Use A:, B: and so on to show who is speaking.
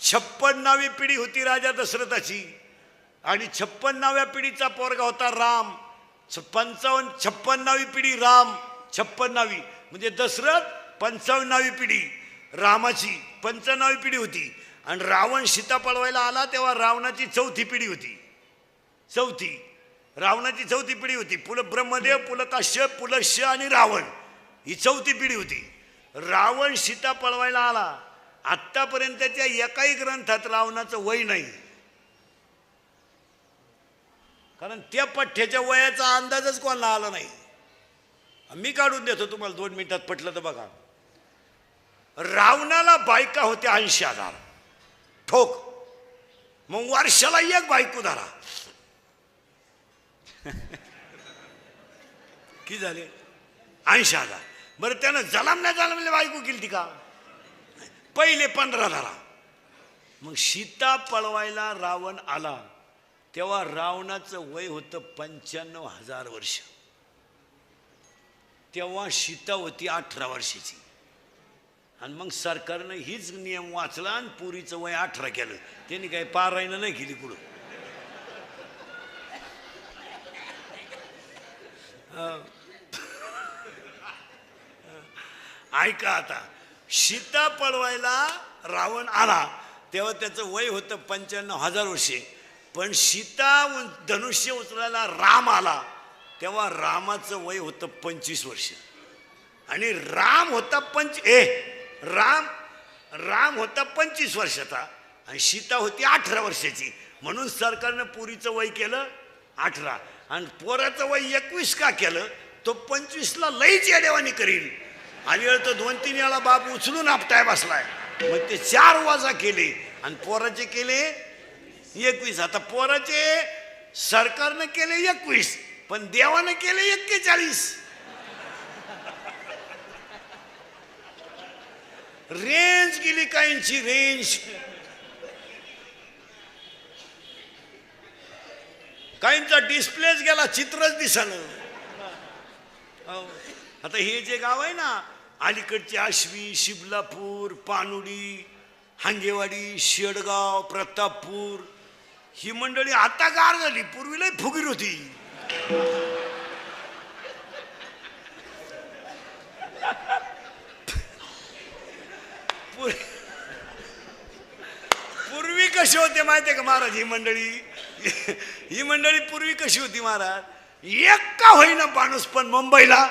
A: छप्पन्नावी पिढी होती राजा दशरथाची. आणि छप्पन्नाव्या पिढीचा पोरगा होता राम. पंचावन्न छप्पन्नावी पिढी राम छप्पन्नावी म्हणजे दशरथ पंचावन्नावी पिढी रामाची पंचावन्नावी पिढी होती. आणि रावण सीता पळवायला आला तेव्हा रावणाची चौथी पिढी होती. चौथी. रावणाची चौथी पिढी होती. पुल ब्रह्मदेव पुलकाश्य पुलश्य आणि रावण ही चौथी पिढी होती. रावण सीता पळवायला आला. आत्तापर्यंतच्या एकाही ग्रंथात रावणाचं वय नाही. कारण त्या पठ्ठ्याच्या वयाचा अंदाजच कोणाला आला नाही. मी काढून देतो तुम्हाला दोन मिनिटात पटलं तर बघा. रावणाला बायका होत्या ऐंशी हजार. ठोक. मग वर्षाला एक बायको धरा. किती झाले? ऐंशी हजार. बरं त्यानं जलामण्या जलामल्या बायको केली का? पहिले पंधरा धरा. मग सीता पळवायला रावण आला. तेव्हा रावणाचं वय होतं पंच्याण्णव हजार वर्ष. तेव्हा सीता होती अठरा वर्षाची. आणि मग सरकारनं हीच नियम वाचला आणि पुरीचं वय अठरा केलं. त्यांनी काही पारायणं नाही केली कुठं. ऐका आता. सीता पळवायला रावण आला. तेव्हा त्याचं वय होतं पंच्याण्णव हजार वर्षे. पण सीता धनुष्य उचलायला राम आला. तेव्हा रामाचं वय होतं पंचवीस वर्ष. आणि राम होता पंच ए राम राम होता पंचवीस वर्षाचा. आणि सीता होती अठरा वर्षाची. म्हणून सरकारनं पुरीचं वय केलं अठरा. आणि पोराचं वय एकवीस का केलं तो पंचवीसला लईच या देवानी करील आणि वेळ दोन तीन वेळा बाप उचलून आपटाय बसलाय. मग ते चार वाजा केले आणि पोराचे केले एकवीस. आता पोराचे सरकारनं केले एकवीस पण देवानं केले एक्केचाळीस. रेंज गेली काहींची रेंज. काहींचा डिस्प्लेच गेला चित्रच दिसलं हो. आता हे जे गाव आहे ना अलीकडचे आश्वी शिबलापूर पानुडी हांगेवाडी शेडगाव प्रतापपूर ही मंडळी आता गार झाली. पूर्वीला फुगीर होती. पूर्वी कशी होते माहिती आहे का महाराज? ही मंडळी ही मंडळी पूर्वी कशी होती महाराज? एक का होईना माणूस पण मुंबईला